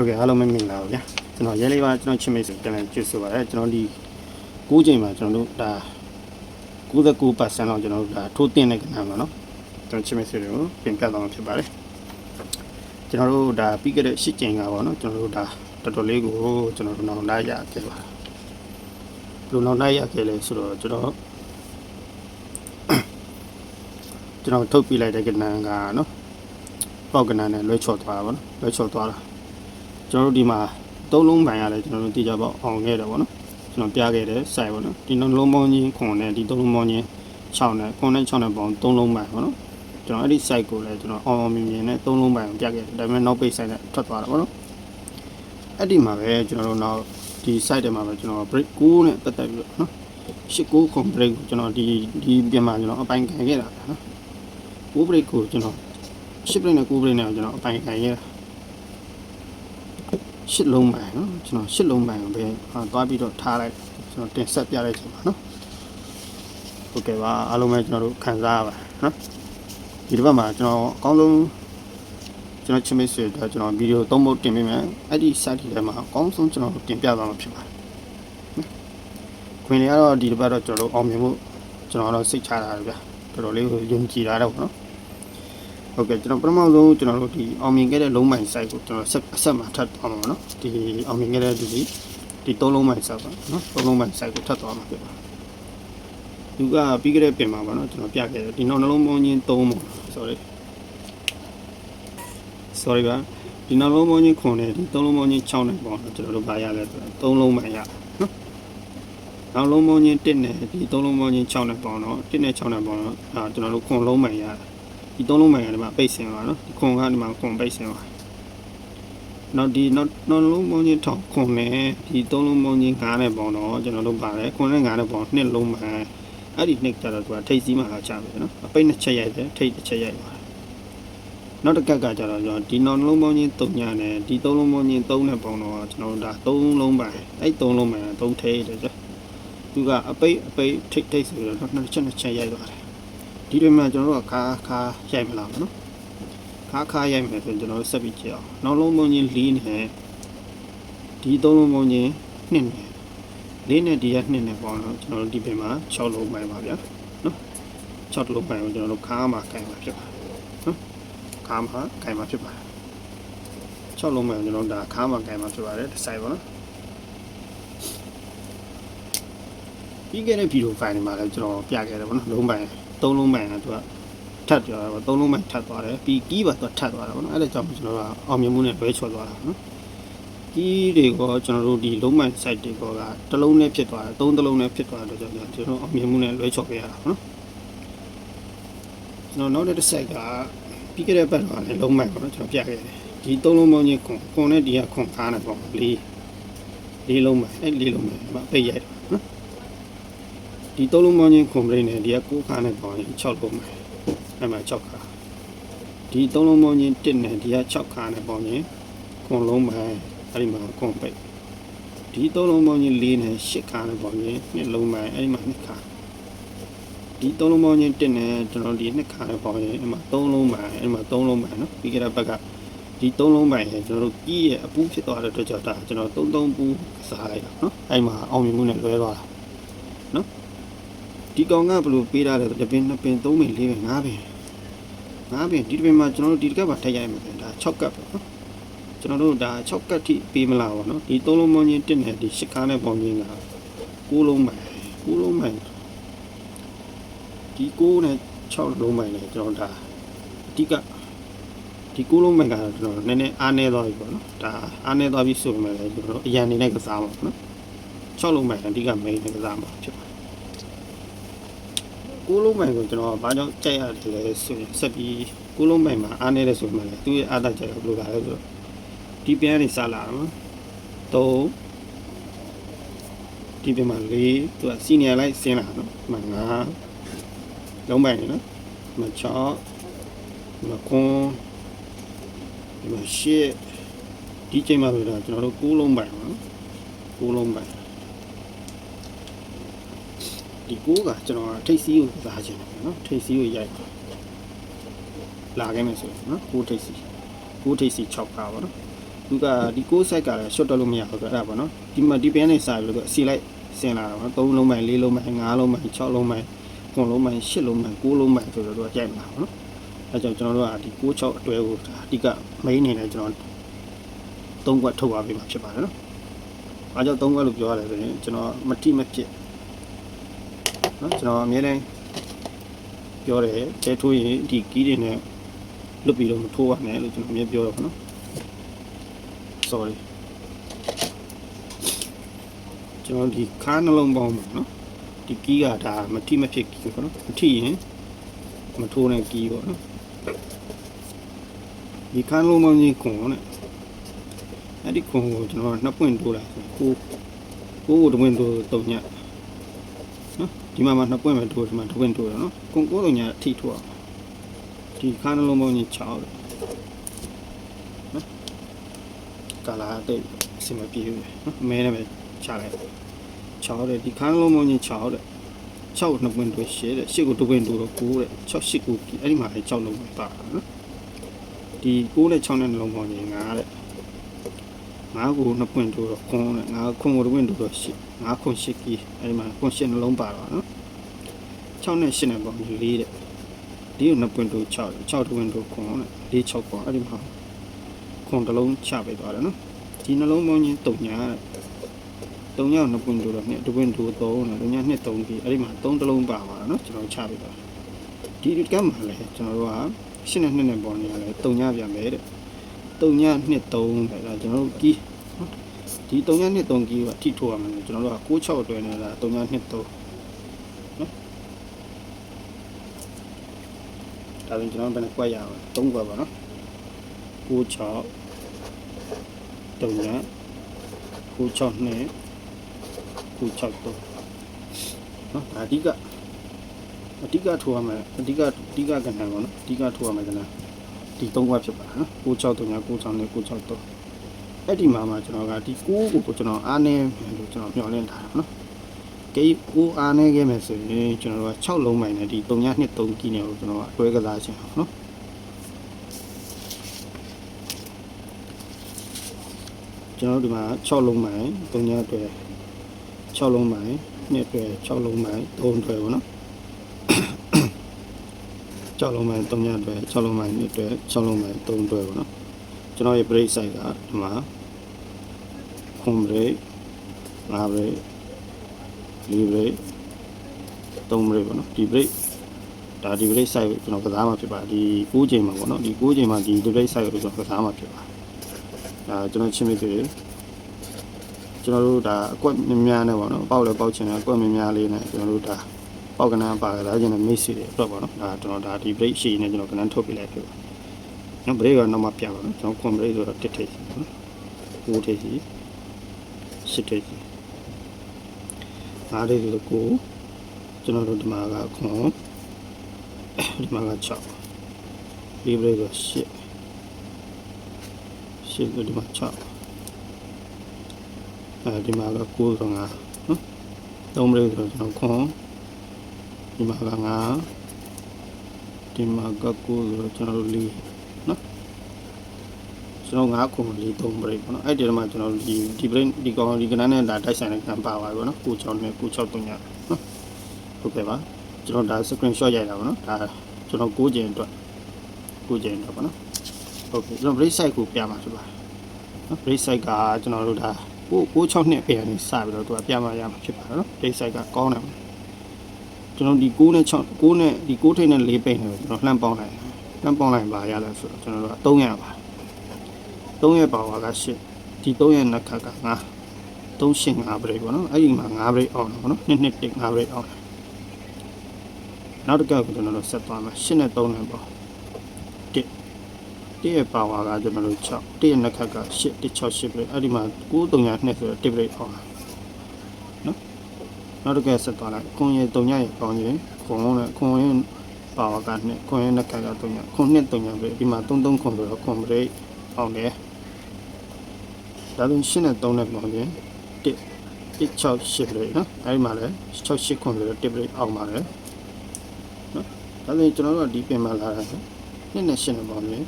ဟုတ်ကဲ့အားလုံးမင်္ဂလာပါဗျာကျွန်တော်ရဲလေးပါကျွန်တော်ချစ်မိတ်ဆွေပြန်လည်ကြည့်ဆိုပါရစေကျွန်တော်ဒီ9ချိန်မှာကျွန်တော်တို့ဒါ99%လောက်ကျွန်တော်တို့ဒါထိုးတင်တဲ့ကဏ္ဍမှာနော်ကျွန်တော်ချစ်မိတ်ဆွေတွေကိုပြင်ပြသွားမှာဖြစ်ပါတယ်ကျွန်တော်တို့ဒါပြီးခဲ့တဲ့10ချိန်ကပေါ့နော်ကျွန်တော်တို့ဒါတော်တော်လေးကိုကျွန်တော်တို့နောက်လိုက်ရခဲ့ပါဘယ်လိုနောက်လိုက်ရခဲ့လဲဆိုတော့ကျွန်တော်ကျွန်တော်ထုတ်ပြလိုက်တဲ့ကဏ္ဍကနော်ပေါက်ကဏ္ဍနဲ့လွှဲချော်သွားတာပေါ့နော်လွှဲချော်သွားတာ ကျွန်တော်တို့ဒီမှာသုံးလုံးပိုင်ရတယ်ကျွန်တော်တို့သိကြပေါ့အောင်ခဲ့တယ်ပေါ့နော်ကျွန်တော်ပြခဲ့တယ်စိုက်ပေါ့နော်ဒီနှလုံးပေါင်းချင်းခွန်နဲ့ဒီသုံးလုံးပေါင်းချင်း6နဲ့ခွန်နဲ့6နဲ့ပေါင်းသုံးလုံးပိုင်ပေါ့နော်ကျွန်တော်အဲ့ဒီ site ကိုလည်းကျွန်တော်အောင်အောင်မြင်မြင်နဲ့သုံးလုံးပိုင်ကိုပြခဲ့တယ်ဒါပေမဲ့နောက်ပိတ် site နဲ့ထွက်သွားတာပေါ့နော်အဲ့ဒီမှာပဲကျွန်တော်တို့နောက်ဒီ site ထဲမှာပဲကျွန်တော် break 9နဲ့တက်တက်ပြီးတော့နော်89 com break ကိုကျွန်တော်ဒီဒီပြင်မှာကျွန်တော်အပိုင်ခံခဲ့တာနော်9 break ကိုကျွန်တော်10 break နဲ့9 break နဲ့ကျွန်တော်အပိုင်ခံခဲ့တာ ရှစ်လုံးပိုင်နော်ကျွန်တော်ရှစ်လုံးပိုင်ကိုပဲဟာသွားပြီးတော့ထားလိုက်ကျွန်တော်တင်ဆက်ပြလိုက်ချိန်ပါနော်ဟုတ်ကဲ့ပါအားလုံးပဲကျွန်တော်တို့ခံစားရပါနော်ဒီတစ်ပတ်မှာကျွန်တော်အကောင်းဆုံးကျွန်တော်ချစ်မိတ်ဆွေတို့ကျွန်တော်ဗီဒီယိုသုံးပုတ်တင်ပေးမယ်အဲ့ဒီ site ထဲမှာအကောင်းဆုံးကျွန်တော်တင်ပြသွားမှာဖြစ်ပါတယ်ခွင်တွေကတော့ဒီတစ်ပတ်တော့ကျွန်တော်တို့အောင်မြင်မှုကျွန်တော်တော့စိတ်ချတာဗျာတော်တော်လေးကိုယုံကြည်လာတော့နော် ဟုတ်ကဲ့ကျွန်တော်ပထမဆုံးကျွန်တော်တို့ဒီအောင်မြင်ခဲ့တဲ့လုံးမိုင် site ကိုကျွန်တော်ဆက်အဆက်မှာထပ်သွားမှာနော်ဒီအောင်မြင်ခဲ့တဲ့ဒီဒီသုံးလုံးမိုင် site ပါနော်သုံးလုံးမိုင် site ကိုထပ်သွားမှာဖြစ်ပါသူကပြီးခဲ့တဲ့ပင်မှာပါနော်ကျွန်တော်ပြခဲ့တယ်ဒီနောက်နှလုံးပေါင်းချင်း၃ပုံ sorry sorry ပါဒီနောက်လုံးပေါင်းချင်းခွန်နဲ့ဒီသုံးလုံးပေါင်းချင်း6နဲ့ပေါ့နော်ကျွန်တော်တို့ဗာရလဲဆိုတော့သုံးလုံးမိုင်ရနော်နောက်လုံးပေါင်းချင်း1နဲ့ဒီသုံးလုံးပေါင်းချင်း6နဲ့ပေါ့နော်1နဲ့6နဲ့ပေါ့နော်အာကျွန်တော်တို့ခွန်လုံးမိုင်ရတယ် ဒီသုံးလုံးမှန်ကဒီမှာပိတ်စင်ပါနော်ဒီခွန်ကဒီမှာခွန်ပိတ်စင်ပါနောက်ဒီနောက်နောက်လုံးပေါင်းချင်းထောင်ခွန်နဲ့ဒီသုံးလုံးပေါင်းချင်းငါးနဲ့ပေါင်းတော့ကျွန်တော်တို့ပါတယ်ခွန်နဲ့ငါးနဲ့ပေါင်းနှစ်လုံးမှန်အဲ့ဒီနှစ်ကြတော့သူကထိတ်စီးမှလာချပြီနော်အပိတ်နှစ်ချက်ရိုက်တယ်ထိတ်တစ်ချက်ရိုက်ပါတယ်နောက်တစ်ကက်ကကြတော့ကျွန်တော်ဒီနောက်လုံးပေါင်းချင်း၃ညနဲ့ဒီသုံးလုံးပေါင်းချင်း၃နဲ့ပေါင်းတော့ကျွန်တော်တို့ဒါ၃လုံးပိုင်အဲ့၃လုံးမှန်၃ထိတ်တယ်ကျသူကအပိတ်အပိတ်ထိတ်ထိတ်ဆိုတော့နှစ်ချက်နှစ်ချက်ရိုက်ပါတယ် ဒီလိုမှကျွန်တော်တို့ကခါခါရိုက်မလားမနော်ခါခါရိုက်မယ်ဆိုရင်ကျွန်တော်တို့ဆက်ပြီးကြည့်အောင်နောက်လုံးပုံချင်း၄နဲ့ဒီသုံးလုံးပုံချင်း2နဲ့၄နဲ့ဒီက2နဲ့ပေါင်းတော့ကျွန်တော်တို့ဒီပြင်မှာ6လုံးပိုင်းပါဗျာနော်6လုံးပိုင်းကိုကျွန်တော်တို့ခါမှာကင်မှာဖြစ်ပါတယ်နော်ခါမှာကင်မှာဖြစ်ပါတယ်6လုံးပိုင်းကိုကျွန်တော်တို့ဒါခါမှာကင်မှာဖြစ်ပါတယ်ဒီဆိုင်ပါနော်ပြီးခဲ့တဲ့ဗီဒီယိုဖိုင်တွေမှာလည်းကျွန်တော်ပြခဲ့တယ်ဗောနော်လုံးပိုင်း သုံးလုံးမိုင်ကသူကထပ်ပြောတာပေါ့သုံးလုံးမိုင်ထပ်သွားတယ်ပြီးကီးပါသူကထပ်သွားတာပေါ့နော်အဲ့ဒါကြောင့်ကျွန်တော်ကအောင်မြင်မှုနဲ့လွဲချော်သွားတာနော်ကီးတွေကကျွန်တော်တို့ဒီလုံးမိုင် site တွေကတစ်လုံးနဲ့ဖြစ်သွားတယ်သုံးတစ်လုံးနဲ့ဖြစ်သွားတဲ့ကြောင့်ကျွန်တော်အောင်မြင်မှုနဲ့လွဲချော်ခဲ့ရတာနော်ကျွန်တော်နောက်တစ် site ကပြီးခဲ့တဲ့ဘက်တော့လည်းလုံးမိုင်ပေါ့နော်ကျွန်တော်ပြခဲ့တယ်ဒီသုံးလုံးပေါင်းချင်းခွန်ခွန်နဲ့ဒီကခွန်ကားနဲ့ပေါ့လေးလေးလုံးမိုင်အဲ့လေးလုံးမိုင်မှာပိတ်ရိုက်တယ်နော် ဒီသုံးလုံးပေါင်းချင်းခွန်ပရိတ်နဲ့ဒီက9ခါနဲ့ပေါင်းရင်6လုံးမယ်အဲ့မှာ6ခါဒီသုံးလုံးပေါင်းချင်း1နဲ့ဒီက6ခါနဲ့ပေါင်းရင်ခွန်လုံးမယ်အဲ့ဒီမှာခွန်ပိတ်ဒီသုံးလုံးပေါင်းချင်း4နဲ့8ခါနဲ့ပေါင်းရင်2လုံးမယ်အဲ့ဒီမှာ2ခါဒီသုံးလုံးပေါင်းချင်း1နဲ့ကျွန်တော်ဒီ2ခါနဲ့ပေါင်းရင်အဲ့မှာ3လုံးမယ်အဲ့ဒီမှာ3လုံးမယ်နော်ပြီးကြတဲ့ဘက်ကဒီ3လုံးပိုင်ရင်ကျွန်တော်တို့ကြီးရဲ့အပူးဖြစ်သွားတဲ့အတွက်ကြောင့်ဒါကျွန်တော်3 3ပူးစားလိုက်တာနော်အဲ့မှာအောင်မြင်မှုနဲ့လွဲသွားတာ ဒီကောင်ကဘယ်လိုပေးထားလဲဆိုတစ်ပင်နှစ်ပင်သုံးပင်လေးပင်ငါးပင်ငါးပင်ဒီတစ်ပင်မှာကျွန်တော်တို့ဒီတစ်ကပ်ပါထည့်ရိုက်မှာပဲဒါ6ကပ်ပဲနော်ကျွန်တော်တို့ဒါ6ကပ်ထိပေးမလားဗောနော်ဒီ3လုံးပေါင်းချင်း1နဲ့ဒီ10ကားနဲ့ပေါင်းချင်းက9လုံးပဲ9လုံးပဲဒီ9နဲ့6လုံးပဲလေကျွန်တော်ဒါအဓိကဒီ9လုံးပဲကကျွန်တော်နည်းနည်းအားနည်းသွားပြီပေါ့နော်ဒါအားနည်းသွားပြီဆိုပေမဲ့လည်းကျွန်တော်တို့အရန်နေနဲ့ကစားမှာပေါ့နော်6လုံးပဲအဓိက main နဲ့ကစားမှာဖြစ်ပါ ကိုးလုံးပိုင်ကိုကျွန်တော်ဘာကြောင့်ကြိုက်ရတယ်လဲဆိုရင်ဆက်ပြီးကိုးလုံးပိုင်မှာအားနေတယ်ဆိုမှလည်းသူ့ရဲ့အားသာကြိုက်ဘယ်လိုလဲဆိုတော့ဒီပြန်နေစလာတော့တော့ဒီပြန်မှာလေးသူကစီနီယာလိုက်ဆင်းလာတော့မှငါလုံးပိုင်နော်မချောမကွန်ဒီမှာရှစ်ဒီချိန်မှာဆိုတော့ကျွန်တော်တို့ကိုးလုံးပိုင်နော်ကိုးလုံးပိုင် ဒီကိုးကကျွန်တော်ထိတ်စီးကိုစားခြင်းတယ်နော်ထိတ်စီးကိုရိုက်လာခဲ့မယ်ဆိုရင်နော်ကိုးထိတ်စီးကိုးထိတ်စီ6ခါပါနော်သူကဒီကိုးဆိုက်ကလည်း short တက်လို့မရဘူးအဲ့ဒါပေါ့နော်ဒီမှာဒီပင်နေစာပြီးလို့အစီလိုက်ဆင်လာတာပေါ့နော်3လုံးပိုင်း4လုံးပိုင်း5လုံးပိုင်း6လုံးပိုင်း9လုံးပိုင်း10လုံးပိုင်း9လုံးပိုင်းဆိုတော့သူကကြိုက်မှာပေါ့နော်အဲကြောင့်ကျွန်တော်တို့ကဒီ6 6အတွဲကိုဒါအဓိက main အနေနဲ့ကျွန်တော်3ခွက်ထုတ်ပါပေးမှာဖြစ်ပါတယ်နော်အားကြောင့်3ခွက်လို့ပြောရတယ်ဆိုရင်ကျွန်တော်မတိမဖြစ် နော်ကျွန်တော်အများတိုင်းပြောတယ်တဲထိုးရင်ဒီကီးတွေနဲ့လွတ်ပြီးတော့မထိုးရနဲ့လို့ကျွန်တော်အများပြောတော့ပေါ့နော် sorry ကျွန်တော်ဒီခါနှလုံးပေါင်းပါနော်ဒီကီးကဒါမထိမဖြစ်ကီးပေါ့နော်မထိရင်မထိုးနဲ့ကီးပေါ့နော်ဒီခါနှလုံးပေါင်းကြီးခွန်နဲ့အဲ့ဒီခွန်ကိုကျွန်တော်နှစ်ပွင့်ထိုးလိုက်ကိုကိုကိုတပွင့်ထိုးတုံညနော် ဒီမှာမှနှစ်ပွင့်ပဲထိုးဒီမှာတစ်ပွင့်ထိုးရနော်ကိုကိုတုံညအထိထိုးအောင်ဒီခါနှလုံးပေါင်းကြီး6တယ်ကာလာတိတ်အဆင်မပြေဘူးနော်အမဲနဲ့ပဲချလိုက်6တဲ့ဒီခန်းလုံးမုံကြီး6တဲ့6နှစ်ပွင့်တို့ရှဲတဲ့8ကို2ပွင့်တို့တော့9တဲ့6 8ကိုဒီအဲ့ဒီမှာလည်း6လုံးပဲပါနော်ဒီ9နဲ့6နဲ့နှလုံးပေါင်းကြီး9တဲ့ 9ကို2ပွင့်တို့တော့9တဲ့9ခွန်ကို2ပွင့်တို့တော့8 9ခွန်8ကြီးအဲ့ဒီမှာခွန်8နှလုံးပါတော့နော်6နဲ့8နဲ့ပေါင်းကြီး4တဲ့ဒီကို2ပွင့်တို့6 6 2ပွင့်တို့ခွန်တဲ့4 6ခွန်အဲ့ဒီမှာခွန်တစ်လုံးချပေးသွားတယ်နော်ဒီနှလုံးပေါင်းချင်းတုံညာတုံညာနှစ်ပွင့်တို့တော့နှစ်တစ်ပွင့်တို့သုံးနော်တုံညာနှစ်သုံးဒီအဲ့ဒီမှာသုံးတစ်လုံးပါသွားတာနော်ကျွန်တော်ချပေးသွားဒီဒီကမ်းမှာလည်းကျွန်တော်တို့ကရှင်းနဲ့နှစ်နဲ့ပေါ်နေရတယ်တုံညာပြန်ပဲတဲ့ တုံညာနှစ်သုံးတဲ့ဒါကျွန်တော်တို့ကီးနော်ဒီတုံညာနှစ်သုံးကီးကအထိထိုးရမယ်ကျွန်တော်တို့က6 6အတွဲနေတာတုံညာနှစ်သုံးနော်ဒါပြင်ကျွန်တော်ဘယ်နဲ့ကွက်ရအောင်သုံးကွက်ပါနော်6 6တုံညာ96နဲ့96တော့နော်ဒါအဓိကအဓိကထိုးရမယ်အဓိကအဓိကကဏ္ဍပေါ့နော်အဓိကထိုးရမယ်ကဏ္ဍ ဒီ၃ခွက်ဖြစ်ပါနော်96တုံညာ96နဲ့96တော့အဲ့ဒီမှာမှကျွန်တော်ကဒီ9ကိုကျွန်တော်အားနေမယ်လို့ကျွန်တော်မျှော်လင့်ထားတာနော်ကေကိုအားနေခဲ့မယ်ဆိုရင်ကျွန်တော်တို့က6လုံးပိုင်းနဲ့ဒီ3ည2 3ကီးနဲ့ကိုကျွန်တော်ကတွဲကစားချင်အောင်နော်ကျွန်တော်ဒီမှာ6လုံးပိုင်း3ညတွဲ6လုံးပိုင်းနှစ်တွဲ6လုံးပိုင်း3တွဲပေါ့နော် 6လုံးပိုင်း3ညတွဲ6လုံးပိုင်းနှစ်တွဲ6လုံးပိုင်း3တွဲပေါ့နော်ကျွန်တော်ရဲ့ break size ကဒီမှာခွန် break 5 break 4 break 3 break ပေါ့နော်ဒီ break ဒါဒီ break size ကိုကျွန်တော်ကစားမှာဖြစ်ပါဒီ9ချိန်မှာပေါ့နော်ဒီ9ချိန်မှာဒီ break size ကိုကျွန်တော်ကစားမှာဖြစ်ပါဒါကျွန်တော်ချင်းမိသေးတယ်ကျွန်တော်တို့ဒါအကွက်များများနဲ့ပေါ့နော်ပေါက်လည်းပေါက်ချင်တယ်အကွက်များများလေးနဲ့ကျွန်တော်တို့ဒါ ပေါက်ကနန်းပါကစားခြင်းနဲ့မိတ်ဆွေတွေအတွက်ပေါ့နော်ဒါကျွန်တော်ဒါဒီ break ရှည်နဲ့ကျွန်တော်ကနန်းထုတ်ပြလိုက်ဖြစ်ပါနော် break ကတော့မှပြပါနော်ကျွန်တော် con break ဆိုတော့တစ်ထိပ်စီပေါ့နော်9ထိပ်စီ10ထိပ်စီအားလေးဆိုတော့ကိုကျွန်တော်တို့ဒီမှာကခွန်ဒီမှာက6ဒီဘရိတ်က10 10ဒီမှာ6အဲဒီမှာက9ဆို5နော်သုံးဘရိတ်ဆိုတော့ကျွန်တော်ခွန် ဒီမှာက5ဒီမှာက9ဆိုတော့ကျွန်တော်တို့4နော်ကျွန်တော်9ခုလေး3 break ပေါ့နော်အဲ့ဒီတော့မှကျွန်တော်ဒီဒီ break ဒီကောင်ဒီကနန်းနဲ့ဒါတိုက်ဆိုင်တဲ့ကံပါပါပေါ့နော်9 6နဲ့9 6 3ညနော်ဟုတ်ကဲ့ပါကျွန်တော်ဒါ screenshot ရိုက်တာပေါ့နော်ဒါကျွန်တော်9ကျင်အတွက်9ကျင်အတွက်ပေါ့နော်ဟုတ်ကဲ့ကျွန်တော် break site ကိုပြမှာဖြစ်ပါတယ်နော် break site ကကျွန်တော်တို့ဒါ9 6 6နှစ်ဖေကနေစပြီးတော့သူကပြမှာရမှာဖြစ်ပါတယ်နော် break site ကကောင်းတယ် ကျွန်တော်ဒီ9နဲ့6 9နဲ့ဒီ9ထိပ်နဲ့4ပိတ်နေကျွန်တော်လှမ်းပေါင်းလိုက်လှမ်းပေါင်းလိုက်ပါရလဲဆိုတော့ကျွန်တော်တို့က300ပါ3ရက်ပါဝါက8ဒီ3ရက်နှစ်ခါက9 3ရှင်း5 break ပေါ့နော်အဲ့ဒီမှာ5 break အောင်တယ်ပေါ့နော်2 2 1 5 break အောင်တယ်နောက်တစ်ခါကကျွန်တော်တို့ဆက်သွားမှာ8နဲ့3နဲ့ပေါ့1 1ရဲ့ပါဝါကကျွန်တော်တို့6 1ရဲ့နှစ်ခါက8 1 6 8 break အဲ့ဒီမှာ9 3ရက်2ဆိုတော့1 break အောင်တယ်နော် နောက်တစ်ခါဆက်သွားလိုက်ခွန်ရဲ့3ရက်ရဲ့ပေါင်းရင်ခွန်နဲ့ခွန်ရဲ့ပါဝါက2ခွန်ရဲ့နှစ်ခါက3ရက်ခွန်2 3ရက်ပဲဒီမှာ3 3ခွန်ဆိုတော့ခွန် break အောင်တယ်ဒါဆိုရှင်းနဲ့3နဲ့ပေါင်းရင်1 168ပဲနော်အဲဒီမှာလည်း68ခွန်ဆိုတော့1 break အောင်ပါတယ်နော်ဒါဆိုရင်ကျွန်တော်တို့ကဒီပင်မှာလာတာနှစ်နဲ့ရှင်းနဲ့ပေါင်းရင်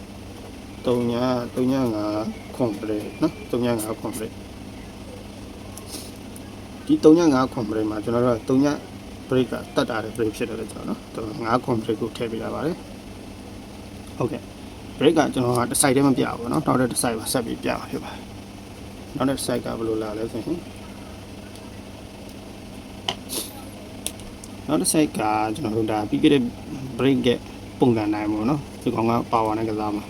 3ည3ည5 complete နော်3ည5 complete ဒီ3 ည5 complete မှာကျွန်တော်တို့က3ည break ကတတ်တာတဲ့ break ဖြစ်တယ်လို့ကျွန်တော်နော်5 complete ကိုထည့်ပေးရပါတယ်ဟုတ်ကဲ့ break ကကျွန်တော်ကတစ် side တည်းမပြဘူးเนาะနောက်တစ် side ပါဆက်ပြီးပြမှာဖြစ်ပါတယ်နောက်တစ် side ကဘယ်လိုလာလဲဆိုရင်နောက်တစ် side ကကျွန်တော်တို့ဒါပြီးခဲ့တဲ့ break ရဲ့ပုံစံတိုင်းပေါ့เนาะဒီကောင်က power နဲ့ကစားမှာ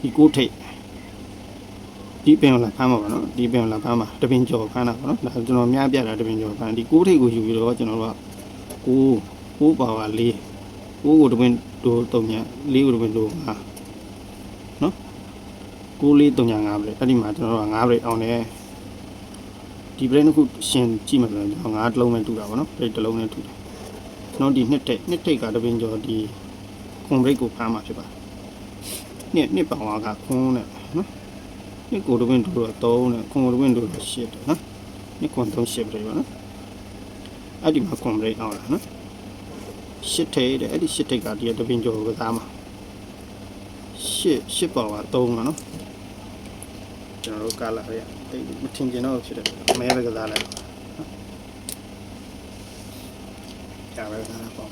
ဒီကိုထိတ် ဒီပင်လာဖမ်းမှာပေါ့နော်ဒီပင်လာဖမ်းမှာတပင်ကျော်ဖမ်းတာပေါ့နော်ဒါကျွန်တော်များပြတာတပင်ကျော်ဖမ်းဒီကိုထိတ်ကိုယူပြီးတော့ကျွန်တော်တို့ကကိုကိုပါဝါ၄ကိုကိုတပင်တို့တုံညာ၄ကိုတပင်တို့၅နော်ကိုလေးတုံညာ၅ပဲအဲ့ဒီမှာကျွန်တော်တို့က၅ပဲအောင်တယ်ဒီ brain တစ်ခုရှင်ကြည့်မှဆိုရင်ကျွန်တော်၅တလုံးပဲတူတာပေါ့နော် brain တစ်လုံးနဲ့တူတယ်ကျွန်တော်ဒီနှစ်တိတ်နှစ်တိတ်ကတပင်ကျော်ဒီခွန် break ကိုဖမ်းမှာဖြစ်ပါတယ်နှစ်နှစ်ပောင်ဝါကခွန်းနဲ့နော် နှစ်ကိုတပင်တို့တော့3နဲ့ခွန်ကိုတပင်တို့တော့8တယ်နော်နှစ်ခွန်3 8ပဲပေါ့နော်အဲ့ဒီမှာခွန် break အောင်လာနော်ရှစ်ထိတ်တဲ့အဲ့ဒီရှစ်ထိတ်ကဒီတပင်ကျော်ကိုကစားမှာရှစ်ရှစ်ပောင်က3ပါနော်ကျွန်တော်တို့ကလာရတိတ်မထင်ကျင်တော့ဖြစ်တယ်မဲပဲကစားလိုက်တော့နော်ကြာပဲကစားတာပေါ့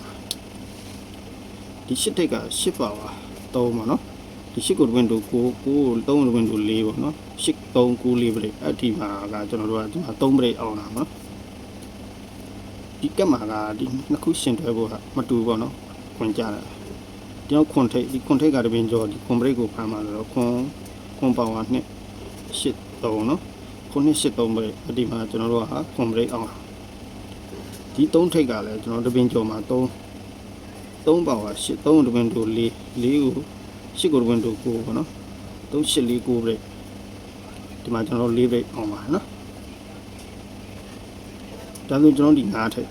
ဒီရှစ်ထိတ်ကရှစ်ပောင်က3ပါနော် ဒီရှစ်ကိုတပင်တို့ကိုကို3တပင်တို့4ပေါ့နော်ရှစ်3 9 4ပြိအဲ့ဒီမှာကကျွန်တော်တို့ကဒီမှာ3ပြိအောင်လာမှာနော်ဒီကက်မှာကဒီနှစ်ခုရှင်တွဲဖို့ကမတူဘူးပေါ့နော်ခွန်ကြတယ်ကျွန်တော်ခွန်ထိတ်ဒီခွန်ထိတ်ကတပင်ကျော်ဒီခွန်ဘရိတ်ကိုဖမ်းမှာဆိုတော့ခွန်ခွန်ပါဝါနှစ်ရှစ်သုံးနော်ခွန်နှစ်ရှစ်သုံးဘရိတ်အဒီမှာကျွန်တော်တို့ကခွန်ဘရိတ်အောင်ဒီသုံးထိတ်ကလည်းကျွန်တော်တပင်ကျော်မှာသုံးသုံးပါဝါရှစ်သုံးတပင်တို့လေးလေးကို ရှစ်ကိုတပင်တို့ကိုပေါ့နော်သုံးရှစ်လေးကိုဘရိတ်ဒီမှာကျွန်တော်လေးဘရိတ်အောင်ပါနော်ဒါဆိုကျွန်တော်ဒီ9ထိပ်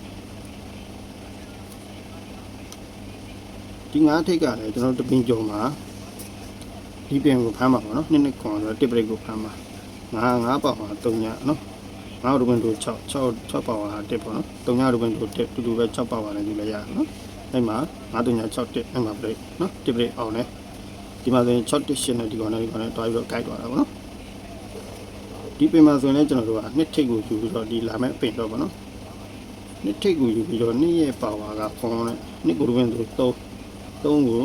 ဒီ9ထိပ်ကလည်းကျွန်တော်တပင်ကျော်မှာဒီပင်ကိုဖမ်းမှာပေါ့နော်နှစ်နှစ်ခွန်ဆိုတစ်ပရိတ်ကိုဖမ်းမှာ9 9ပေါက်မှာ3ညနော်9ရူပင်တို့6 6 6ပေါက်မှာတစ်ပေါ့နော်3ညရူပင်တို့တစ်တူတူပဲ6ပေါက်ပါလည်းယူလိုက်ရနော်အဲ့မှာ9 3ည6တစ်အဲ့မှာပရိတ်နော်တစ်ပရိတ်အောင်လဲ ဒီမှာဆိုရင်6တစ်8နဲ့ဒီကောင်နဲ့ဒီကောင်နဲ့တွားပြီးတော့ guide သွားတာပေါ့နော်ဒီပင်မှာဆိုရင်လည်းကျွန်တော်တို့ကနှစ်ထိပ်ကိုယူပြီးတော့ဒီလာမဲ့ပင်တော့ပေါ့နော်နှစ်ထိတ်ကိုယူပြီးတော့နှစ်ရဲ့ပါဝါကခွန်နဲ့နှစ်ကိုရဝင်တို့3 3ကို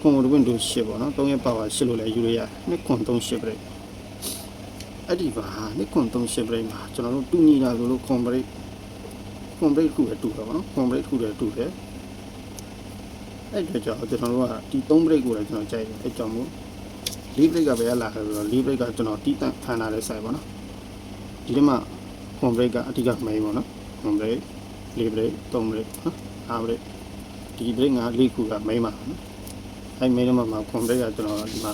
ခွန်ကိုရဝင်တို့10ပေါ့နော်3ရဲ့ပါဝါ10လို့လည်းယူလို့ရနှစ်ခွန်3 10ပြိတ်အဲ့ဒီပါနှစ်ခွန်3 10ပြိတ်မှာကျွန်တော်တို့တူညီတာဆိုလို့ခွန်ပြိတ်ခွန်ပြိတ်ခုလည်းတူတယ်ပေါ့နော်ခွန်ပြိတ်ခုလည်းတူတယ် အဲ့ဒါကြောင့်ကျွန်တော်တို့ကဒီ3ပြိတ်ကိုလည်းကျွန်တော်ကြိုက်တယ်အဲ့ကြောင့်မို့4ပြိတ်ကပဲရလာတယ်ဆိုတော့4ပြိတ်ကကျွန်တော်တီးတန့်ဖန်လာတဲ့ဆိုင်ပေါ့နော်ဒီထဲမှာခွန်ပြိတ်ကအဓိက main ပေါ့နော်3 break 4 break 3 break နော်5 break ဒီ break က4ခုကမိမ့်ပါနော်အဲမိမ့်တော့မှခွန် break ကကျွန်တော်ဒီမှာ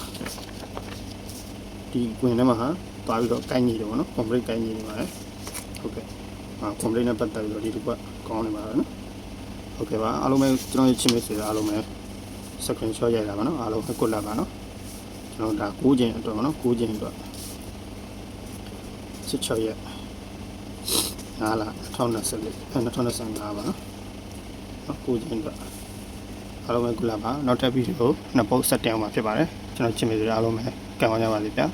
ဒီကွင်ထဲမှာဟာသွားပြီးတော့ကိုင်းညီတယ်ပေါ့နော်ခွန် break ကိုင်းညီနေပါတယ်ဟုတ်ကဲ့အာခွန် break နဲ့ပတ်သက်ပြီးတော့ဒီတစ်ပတ်ကောင်းနေပါတော့နော် ဟုတ်ကဲ့ပါအားလုံးပဲကျွန်တော်ရဲ့ချစ်မိတ်ဆွေအားလုံးပဲ screen shot ရိုက်တာပါနော်အားလုံးပဲကုတ်လာပါနော်ကျွန်တော်ဒါ9ချိန်အတွက်ပါနော်9ချိန်အတွက်16ရက်ဟာလာ2024 2025ပါနော်နော်ကိုချင်းအတွက်အားလုံးပဲကုလာပါနောက်ထပ်ဗီဒီယိုနှစ်ပုတ်ဆက်တင်အောင်မှာဖြစ်ပါတယ်ကျွန်တော်ချင်မိတယ်အားလုံးပဲကံကောင်းကြပါစေဗျာ